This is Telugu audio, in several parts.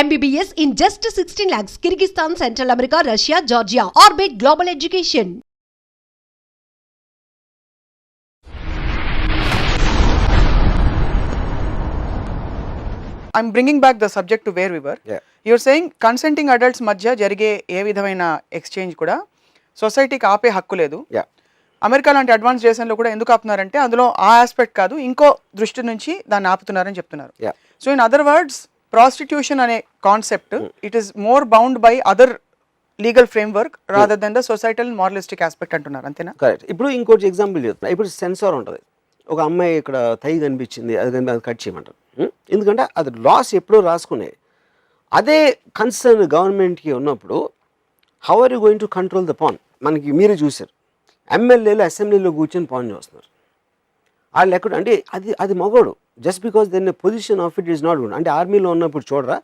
MBBS in just 16 lakhs. Kyrgyzstan, Central America, Russia, Georgia. Orbit Global Education. I'm bringing back the subject to where we were Yeah. You're saying consenting adults మధ్య జరిగే ఏ విధమైన ఎక్స్చేంజ్ కూడా సొసైటీకి ఆపే హక్కు లేదు అమెరికా లాంటి అడ్వాన్స్ దేశంలో కూడా ఎందుకు ఆపుతున్నారంటే అందులో ఆ ఆస్పెక్ట్ కాదు ఇంకో దృష్టి నుంచి దాన్ని ఆపుతున్నారని చెప్తున్నారు yeah so in other words prostitution అనే concept it is more bound by other legal framework rather than the societal moralistic aspect అంటున్నారు అంతేనా? కరెక్ట్ ఇప్పుడు ఇంకోటి ఎగ్జాంపుల్ చెప్తున్నా. ఇప్పుడు సెన్సార్ ఉంటుంది. ఒక అమ్మాయి ఇక్కడ తై కనిపించింది అది కనిపి అది కట్ చేయమంటారు. ఉం? ఎందుకంటే అది లాస్ ఎప్పుడో రాసుకునే అదే కన్సర్న్ గవర్నమెంట్కి ఉన్నప్పుడు how are you going to control the porn మనకి మీరే చూశారు. ఎమ్మెల్యేలు అసెంబ్లీలో కూర్చొని పాన్ చేస్తున్నారు. వాళ్ళు ఎక్కడ అంటే అది అది మగోడు. Just because then position of it is not good అంటే ఆర్మీలో ఉన్నప్పుడు చూడరా?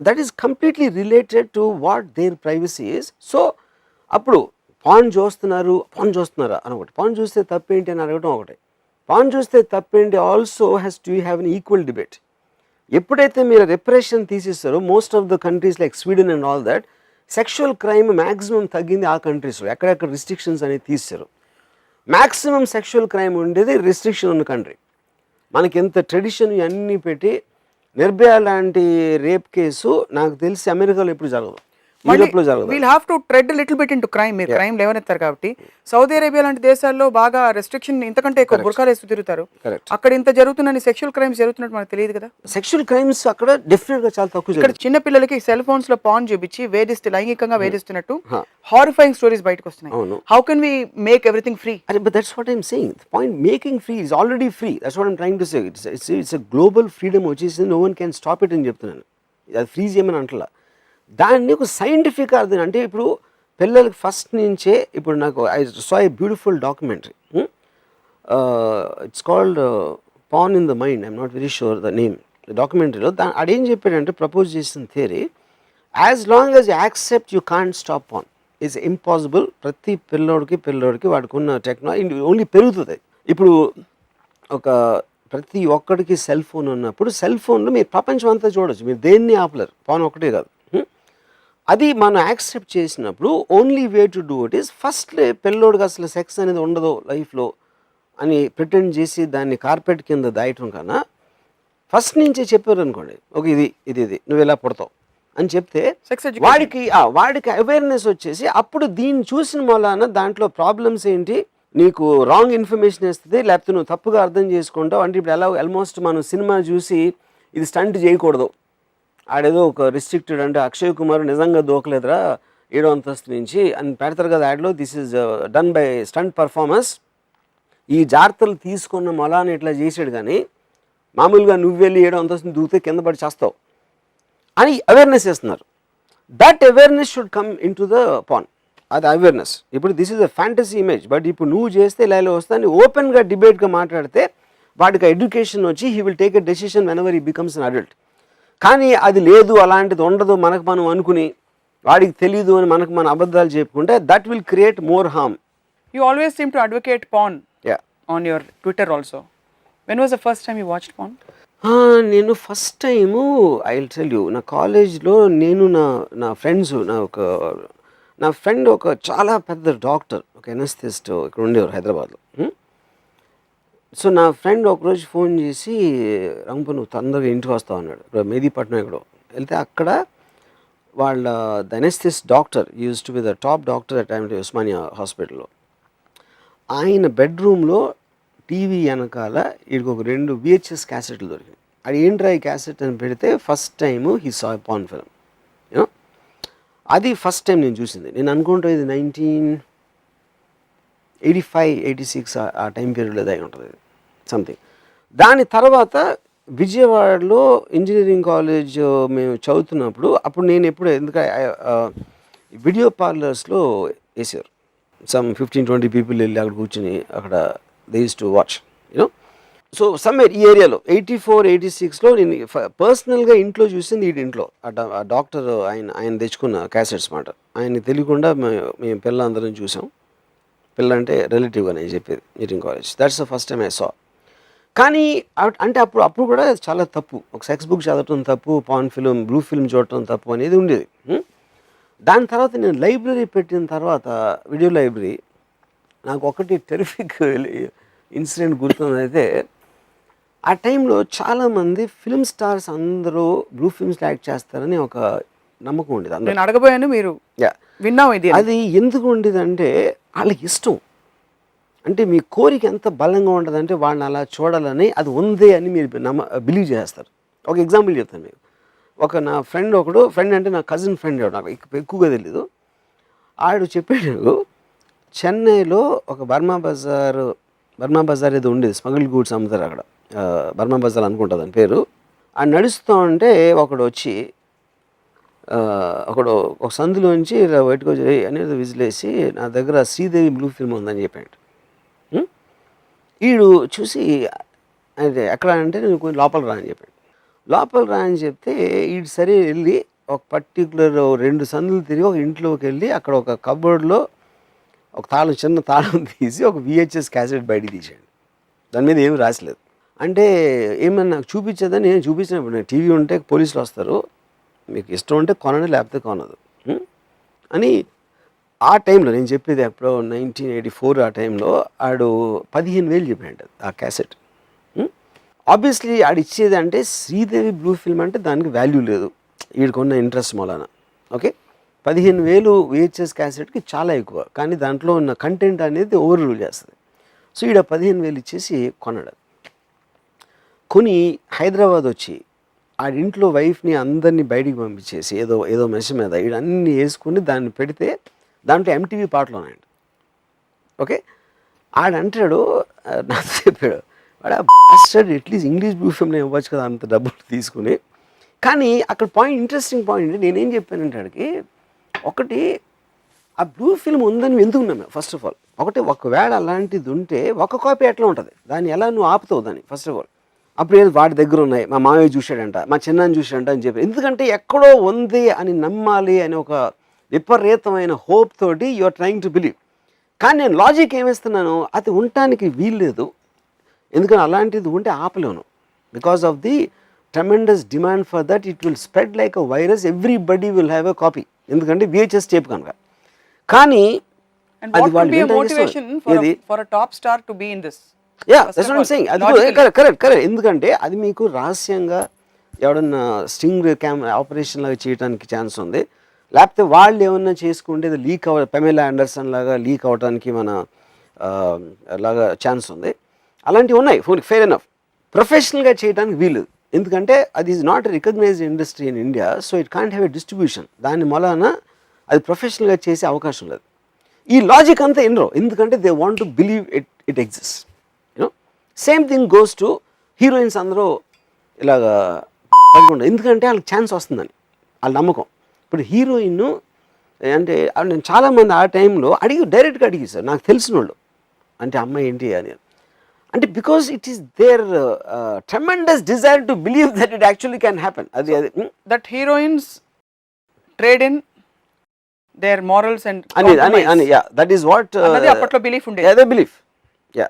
That is completely related to what their privacy is so అప్పుడు పాన్ చూస్తున్నారు పాన్ చూస్తున్నారా అని ఒకటి. పాన్ చూస్తే తప్పేంటి అని అడగడం ఒకటి. పాన్ చూస్తే తప్పేంటి also has to have an equal debate ఎప్పుడైతే మీరు repression తీసేస్తారో most of the countries like Sweden and all that sexual crime maximum తగ్గింది ఆ కంట్రీస్లో ఎక్కడెక్కడ రిస్ట్రిక్షన్స్ అనేది తీస్తారు మ్యాక్సిమం సెక్షువల్ క్రైమ్ ఉండేది రిస్ట్రిక్షన్ ఉన్న కంట్రీ మనకి ఎంత ట్రెడిషన్ ఇవన్నీ పెట్టి నిర్భయ లాంటి రేప్ కేసు నాకు తెలిసి అమెరికాలో ఎప్పుడు జరగదు జరగదు. We'll have to tread little bit into crime మీరు క్రైమ్ లేవనెత్తారు కాబట్టి. సౌదీ అరేబియా లాంటి దేశాల్లో బాగా రెస్ట్రిక్షన్ ఇంతకంటే ఎక్కువ బుర్ఖాలు వేస్తూ తిరుగుతారు. అక్కడ ఇంత జరుగుతుందని సెక్షువల్ క్రైమ్స్ జరుగుతున్నట్టు మనకు తెలియదు కదా. సెక్షువల్ క్రైమ్స్ అక్కడ డెఫినెట్గా చాలా తక్కువ ఇక్కడ చిన్న పిల్లలకి సెల్ ఫోన్స్లో పాన్ చూపించి వేధిస్తే లైంగికంగా వేధిస్తున్నట్టు Huh. హారిఫైయింగ్ స్టోరీస్ బయటకు వస్తున్నాయి. How can we make everything free అరే but that's what I'm saying point making free is already free that's what I'm trying to say it's it's global freedom వచ్చేసి no one can stop it అని చెప్తున్నాను. అది ఫ్రీ చేయమని అంటలా. దాన్ని ఒక సైంటిఫిక్ అర్థం అంటే ఇప్పుడు పిల్లలకి ఫస్ట్ నుంచే ఇప్పుడు నాకు I saw a beautiful documentary it's called porn in the mind I'm not very sure the name డాక్యుమెంటరీలో దాని అడేం చెప్పాడంటే ప్రపోజ్ చేసిన theory as long as accept you can't stop porn it's impossible ప్రతి పిల్లోడికి పిల్లోడికి వాడికి ఉన్న టెక్నాలజీ ఓన్లీ పెరుగుతుంది. ఇప్పుడు ఒక ప్రతి ఒక్కడికి సెల్ ఫోన్ ఉన్నప్పుడు సెల్ ఫోన్లో మీరు ప్రపంచం అంతా చూడొచ్చు. మీరు దేన్ని ఆపలేరు. పాన్ ఒకటే కాదు. అది మనం యాక్సెప్ట్ చేసినప్పుడు only way to do it is first పిల్లోడికి అసలు సెక్స్ అనేది ఉండదు లైఫ్లో అని ప్రిటెండ్ చేసి దాన్ని కార్పెట్ కింద దాయటం కన్నా ఫస్ట్ నుంచే చెప్పారు అనుకోండి ఒక ఇది ఇది ఇది నువ్వు ఇలా పుడతావు అని చెప్తే. వాడికి వాడికి అవేర్నెస్ వచ్చేసి అప్పుడు దీన్ని చూసిన మూలాన దాంట్లో ప్రాబ్లమ్స్ ఏంటి నీకు రాంగ్ ఇన్ఫర్మేషన్ ఇస్తుంది లేకపోతే నువ్వు తప్పుగా అర్థం చేసుకుంటావు అంటే ఇప్పుడు ఎలా ఆల్మోస్ట్ మనం సినిమా చూసి ఇది స్టంట్ చేయకూడదు ఆడేదో ఒక రిస్ట్రిక్టెడ్ అంటే అక్షయ్ కుమార్ నిజంగా దూకలేదురా ఏడో అంతస్తు నుంచి. అని పెడతారు కదా యాడ్లో this is done by stunt performance ఈ జాగ్రత్తలు తీసుకున్న మొలాన్ని ఇట్లా చేసాడు కానీ మామూలుగా నువ్వు వెళ్ళి ఏడో అంతస్తుని దూకితే కింద పడి చేస్తావు అని అవేర్నెస్ చేస్తున్నారు. That awareness should come into the porn అది అవేర్నెస్ ఇప్పుడు this is a fantasy image but ఇప్పుడు నువ్వు చేస్తే ఇలా ఇలా వస్తాను ఓపెన్గా డిబేట్గా మాట్లాడితే వాడికి ఎడ్యుకేషన్ వచ్చి he will take a decision whenever he becomes an adult కానీ అది లేదు అలాంటిది ఉండదు మనకు మనం అనుకుని వాడికి తెలియదు అని మనకు మన అబద్ధాలు చెప్పుకుంటే that will create more harm you always seem to advocate porn yeah on your Twitter also when was the first time you watch porn నేను first time I tell you నా కాలేజ్లో నేను నా నా ఫ్రెండ్స్ నా ఒక నా ఫ్రెండ్ ఒక చాలా పెద్ద డాక్టర్ ఒక ఎనస్థిస్ట్ ఇక్కడ ఉండేవారు హైదరాబాద్లో. ఉం? సో నా ఫ్రెండ్ ఒకరోజు ఫోన్ చేసి రంపు నువ్వు తొందరగా ఇంటికి వస్తావు అన్నాడు. మెహదీపట్నం వెళ్తే అక్కడ వాళ్ళ the anaesthetist doctor use to be the top doctor at time Osmania హాస్పిటల్లో ఆయన బెడ్రూమ్లో టీవీ వెనకాల వీడికి ఒక రెండు విహెచ్ఎస్ క్యాసెట్లు దొరికినాయి. అది ఏంట్రా ఈ క్యాసెట్ అని పెడితే first time he saw porn film you know అది ఫస్ట్ టైం నేను చూసింది. నేను అనుకుంటా ఇది nineteen eighty five eighty six ఆ టైం పీరియడ్లో అయి ఉంటుంది సంథింగ్ దాని తర్వాత విజయవాడలో ఇంజనీరింగ్ కాలేజ్ మేము చదువుతున్నప్పుడు అప్పుడు నేను ఎప్పుడు ఎందుకంటే వీడియో పార్లర్స్లో వేసారు సమ్ ఫిఫ్టీన్ ట్వంటీ పీపుల్ వెళ్ళి అక్కడ కూర్చుని అక్కడ they use to watch you know so somewhere ఈ ఏరియాలో ఎయిటీ ఫోర్ ఎయిటీ సిక్స్లో నేను పర్సనల్గా ఇంట్లో చూసింది ఈ ఇంట్లో. ఆ ఆ డాక్టర్ ఆయన ఆయన తెచ్చుకున్న క్యాసెట్స్ మాట. ఆయన తెలియకుండా మేము మేము పిల్లలందరం చూసాం. పిల్ల అంటే రిలేటివ్గా నేను చెప్పేది engineering college. That's the first time I saw కానీ అట్- అంటే అప్పుడు అప్పుడు కూడా చాలా తప్పు. ఒక సెక్స్ బుక్ చదవటం తప్పు పాన్ ఫిల్మ్ బ్లూ ఫిల్మ్ చూడటం తప్పు అనేది ఉండేది? దాని తర్వాత నేను లైబ్రరీ పెట్టిన తర్వాత వీడియో లైబ్రరీ నాకు ఒకటి టెరిఫిక్ ఇన్సిడెంట్ గుర్తుందైతే ఆ టైంలో చాలామంది ఫిల్మ్ స్టార్స్ అందరూ బ్లూ ఫిల్మ్స్లో యాక్ట్ చేస్తారని ఒక నమ్మకం ఉండేది నేను అడగబోయాను మీరు విన్నాం ఇది అది ఎందుకు ఉండేదంటే వాళ్ళకి ఇష్టం. అంటే మీ కోరిక ఎంత బలంగా ఉంటుందంటే వాళ్ళని అలా చూడాలని అది ఉంది అని మీరు నమ్మ బిలీవ్ చేస్తారు. ఒక ఎగ్జాంపుల్ చెప్తాను మీకు. ఒక నా ఫ్రెండ్ ఒకడు ఫ్రెండ్ అంటే నా కజిన్ ఫ్రెండ్ నాకు ఎక్కువగా తెలీదు. ఆడు చెప్పాడు చెన్నైలో ఒక బర్మా బజార్ బర్మా బజార్ ఏదో ఉండేది స్మగుల్ గూడ్స్ అమ్ముతారు అక్కడ. బర్మా బజార్ అనుకుంటుంది అని పేరు. ఆ నడుస్తూ ఉంటే ఒకడు వచ్చి ఒకడు ఒక సందులోంచి ఇలా బయటకు అనేది విజిలేసి నా దగ్గర శ్రీదేవి బ్లూ ఫిల్మ్ ఉందని చెప్పాడు. వీడు చూసి అంటే ఎక్కడ అంటే నేను కొంచెం లోపల రా అని చెప్పాడు. లోపల రా అని చెప్తే వీడు సరే వెళ్ళి ఒక పర్టికులర్ రెండు సందులు తిరిగి ఒక ఇంట్లోకి వెళ్ళి అక్కడ ఒక కబోర్డ్లో ఒక తాళం చిన్న తాళం తీసి ఒక విహెచ్ఎస్ క్యాసెట్ బయటికి తీసాడు దాని మీద ఏమి రాసలేదు. అంటే ఏమన్నా నాకు చూపించేదని నేను చూపించినప్పుడు నేను టీవీ ఉంటే పోలీసులు వస్తారు. మీకు ఇష్టం ఉంటే కొనండి లేకపోతే కొనదు. అని ఆ టైంలో నేను చెప్పేది ఎప్పుడో నైన్టీన్ ఎయిటీ ఫోర్ ఆ టైంలో ఆడు పదిహేను వేలు చెప్పాడు ఆ క్యాసెట్. ఆబ్వియస్లీ ఆడు ఇచ్చేది అంటే శ్రీదేవి బ్లూ ఫిల్మ్ అంటే దానికి వాల్యూ లేదు. వీడికున్న ఇంట్రెస్ట్ మూలాన. ఓకే పదిహేను వేలు విహెచ్ఎస్ క్యాసెట్కి చాలా ఎక్కువ. కానీ దాంట్లో ఉన్న కంటెంట్ అనేది ఓవర్ రూల్ చేస్తుంది. సో ఈడ పదిహేను వేలు ఇచ్చేసి కొన్నాడు. కొని హైదరాబాద్ వచ్చి ఆడింట్లో వైఫ్ని అందరినీ బయటికి పంపించేసి ఏదో ఏదో మెష మీద ఈడన్నీ వేసుకుని దాన్ని పెడితే దాంట్లో ఎంటీవీ పాటలు ఉన్నాయండి ఓకే? ఆడంటాడు అంటాడు నాతో చెప్పాడు వాడు bastard at least English blue film ఇవ్వచ్చు కదా అంత డబ్బులు తీసుకుని. కానీ అక్కడ పాయింట్ ఇంట్రెస్టింగ్ పాయింట్ నేనేం చెప్పానంటే ఆడికి ఒకటి ఆ బ్లూ ఫిల్మ్ ఉందని ఎందుకు నమ్మా ఫస్ట్ ఆఫ్ ఆల్ ఒకటి ఒకవేళ అలాంటిది ఉంటే ఒక కాపీ ఎట్లా ఉంటుంది. దాన్ని ఎలా నువ్వు ఆపుతావు దాన్ని? ఫస్ట్ ఆఫ్ ఆల్ అప్పుడు ఏదో వాడి దగ్గర ఉన్నాయి. మా మామయ్య చూశాడంట మా చిన్నాన్ని చూశాడంట అని చెప్పి ఎందుకంటే ఎక్కడో ఉంది అని నమ్మాలి అని ఒక విపరీతమైన హోప్ తోటి you are trying to believe కానీ నేను లాజిక్ ఏమిస్తున్నాను అది ఉండటానికి వీల్లేదు. ఎందుకంటే అలాంటిది ఉంటే ఆపలేను. Because of the tremendous demand for that it will spread like a virus everybody will have a copy ఎందుకంటే విహెచ్ఎస్ టేప్ కనుక. కానీ అది వాళ్ళు? Yeah that's what saying logically. Correct correct correct ఎందుకంటే అది మీకు రహస్యంగా ఎవడన్నా స్టింగ్ క్యామ్ ఆపరేషన్ లాగా చేయడానికి ఛాన్స్ ఉంది. లేకపోతే వాళ్ళు ఏమన్నా చేసుకుంటే అది లీక్ అవ పెమెలా అండర్సన్ లాగా లీక్ అవడానికి మన లాగా ఛాన్స్ ఉంది. అలాంటివి ఉన్నాయి. ఫేర్ ఎనఫ్ ప్రొఫెషనల్గా చేయడానికి వీలు. ఎందుకంటే అది is not recognised industry in India so it can't have a distribution దాని మూలాన అది ప్రొఫెషనల్గా చేసే అవకాశం లేదు. ఈ లాజిక్ అంతా ఎన్నో ఎందుకంటే they want to believe it it exist you know same thing goes to heroines అందరూ ఇలాగా ఎందుకంటే వాళ్ళకి ఛాన్స్ వస్తుందని. వాళ్ళ నమ్మకం. ఇప్పుడు హీరోయిన్ అంటే నేను చాలామంది ఆ టైంలో అడిగి డైరెక్ట్గా అడిగి సార్ నాకు తెలిసిన వాళ్ళు అంటే అమ్మాయి ఏంటి అని. అంటే because it is there tremendous desire to believe that it actually can happen అది అది That heroines trade in their morals and అని అని. అని యా దట్ ఈస్ వాట్ అప్పట్లో belief ఉండేది. అదే belief yeah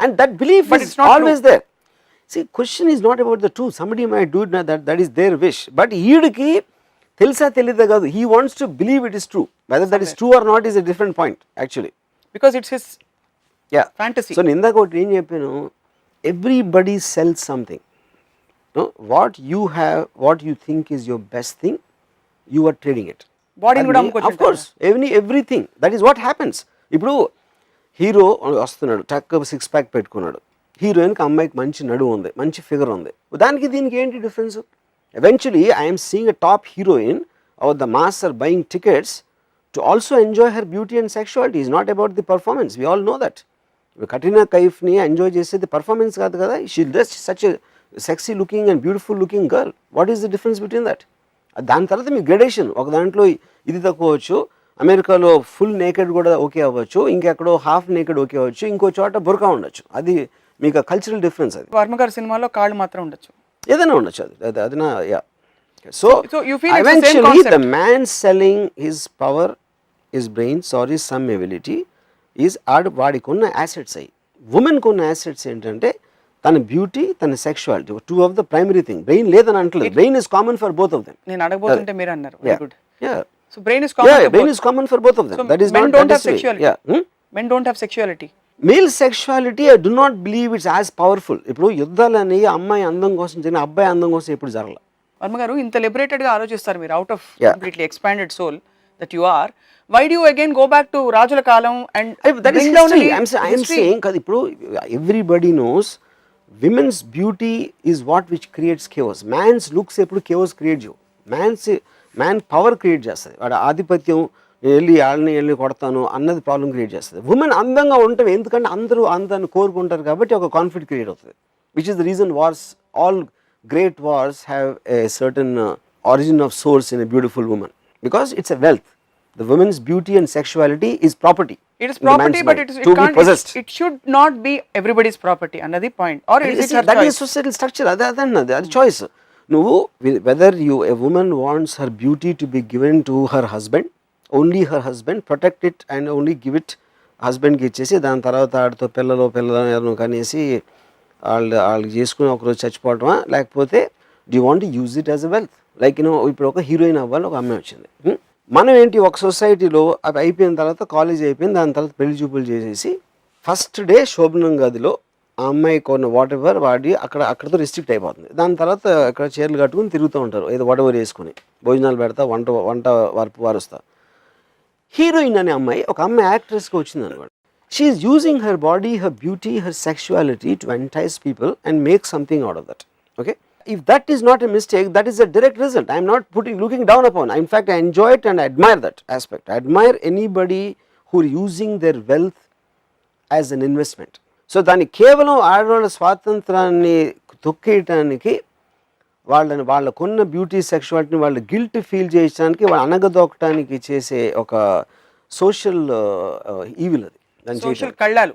and that belief it's not always there see question is not about the true somebody might do that that is their wish but ఈడికి తెలుసా తెలియదా కాదు. He wants to believe it is true whether that is true or not is a different point actually Because it's his yeah fantasy. So నేను ఇందాక ఒకటి ఏం చెప్పాను? Everybody sell something what you have what you think is your best thing you are trading ఇట్ని కూడా course every everything that is what happens ఇప్పుడు హీరో వస్తున్నాడు టక్ సిక్స్ ప్యాక్ పెట్టుకున్నాడు. హీరోయిన్కి అమ్మాయికి మంచి నడువు ఉంది మంచి ఫిగర్ ఉంది. దానికి దీనికి ఏంటి difference eventually I'm seeing a top heroine or the master buying tickets to also enjoy her beauty and sexuality is not about the performance we all know that Katrina కైఫ్ని enjoy చేసేది పర్ఫార్మెన్స్ కాదు కదా she just such sexy looking and beautiful looking girl what is the difference between that దాని తర్వాత మీ గ్రెడేషన్ ఒక దాంట్లో ఇది తక్కువ అమెరికాలో ఫుల్ నేకెడ్ కూడా ఓకే అవ్వచ్చు. ఇంకెక్కడో హాఫ్ నేకెడ్ ఓకే అవ్వచ్చు. ఇంకో చోట బురకా ఉండొచ్చు. అది మీకు కల్చరల్ డిఫరెన్స్ అది. వర్మ గారి సినిమాలో కాళ్ళు మాత్రం ఉండొచ్చు. ఏదైనా ఉండొచ్చు అది. అది అది నా yeah so concept? man selling his power his brains or his some ability is ఆడు వాడికి ఉన్న యాసెట్స్ అయ్యి ఉమెన్కి ఉన్న యాసెట్స్ ఏంటంటే తన బ్యూటీ తన sexuality two of the primary thing brain లేదని అంటలేదు. Brain is common for both of them నేను అడగబోతుంటే మీరు అన్నారు very good yeah so brain is brain is common for both of them that men not don't that have is sexuality. Yeah men don't have sexuality male sexuality I do not believe it's as powerful ఇప్పుడు యుద్ధాలు అనేవి అమ్మాయి అందం కోసం జరిగిన అబ్బాయి అందం కోసం ఎప్పుడు జరగల. వర్మ గారు ఇంత liberated గా ఆలోచిస్తారు మీరు out of. Completely expanded soul that you are why do again go back to రాజుల కాలం అండ్ సేయింగ్ కదా ఇప్పుడు everybody knows women's beauty is what which creates chaos man's looks ఎప్పుడు కేవస్ క్రియేట్ చేయవు. మ్యాన్స్ మ్యాన్ పవర్ క్రియేట్ చేస్తుంది. వాడు ఆధిపత్యం వెళ్ళి వాళ్ళని వెళ్ళి కొడతాను అన్నది ప్రాబ్లం క్రియేట్ చేస్తుంది. ఉమెన్ అందంగా ఉంటాం ఎందుకంటే అందరూ అందాన్ని కోరుకుంటారు కాబట్టి ఒక కాన్ఫ్లిక్ట్ క్రియేట్ అవుతుంది. Which is the reason wars all great wars have a certain origin of source in a beautiful woman because it's a wealth the woman's beauty and sexuality is property it is property but it to it be possessed it should not be everybody's property అన్నది point or it is that is societal structure అదే అదే అన్నది అది చాయిస్ నువ్వు whether you a woman wants her beauty to be given to her husband only her husband protect it and only give it హస్బెండ్కి ఇచ్చేసి దాని తర్వాత ఆడితో పిల్లలు పిల్లలు ఎవరినో కనేసి వాళ్ళు వాళ్ళు చేసుకుని ఒకరోజు చచ్చిపోవటమా లేకపోతే do want use it as a wealth like you know ఇప్పుడు ఒక హీరోయిన్ అవ్వాలి ఒక అమ్మాయి వచ్చింది మనం ఏంటి ఒక సొసైటీలో అవి అయిపోయిన తర్వాత కాలేజ్ అయిపోయింది దాని తర్వాత పెళ్ళి చూపులు చేసేసి ఫస్ట్ డే శోభనం గదిలో ఆ అమ్మాయి కొన్న వాట్ ఎవర్ వాడి అక్కడ అక్కడతో రిస్ట్రిక్ట్ అయిపోతుంది దాని తర్వాత అక్కడ చీరలు కట్టుకుని తిరుగుతూ ఉంటారు ఏదో వాట్ ఎవర్ వేసుకుని భోజనాలు పెడతా వంట వంట వరపు వారుస్తా హీరోయిన్ అనే అమ్మాయి ఒక అమ్మాయి యాక్ట్రెస్గా వచ్చింది అనమాట she using her body her beauty her sexuality to entice people and make something out of that okay if that is not a mistake that is a direct result I'm not putting looking down upon in fact I enjoy it and admire that aspect admire anybody who using their wealth as an investment so దాన్ని కేవలం ఆడవాళ్ళ స్వాతంత్రాన్ని తొక్కేయటానికి వాళ్ళని వాళ్ళకున్న బ్యూటీ సెక్షువాలిటీని వాళ్ళు గిల్ట్ ఫీల్ చేయించడానికి వాళ్ళు అనగదొక్కటానికి చేసే ఒక సోషల్ ఈవిల్ అది దాన్ని సోషల్. కళ్ళాలు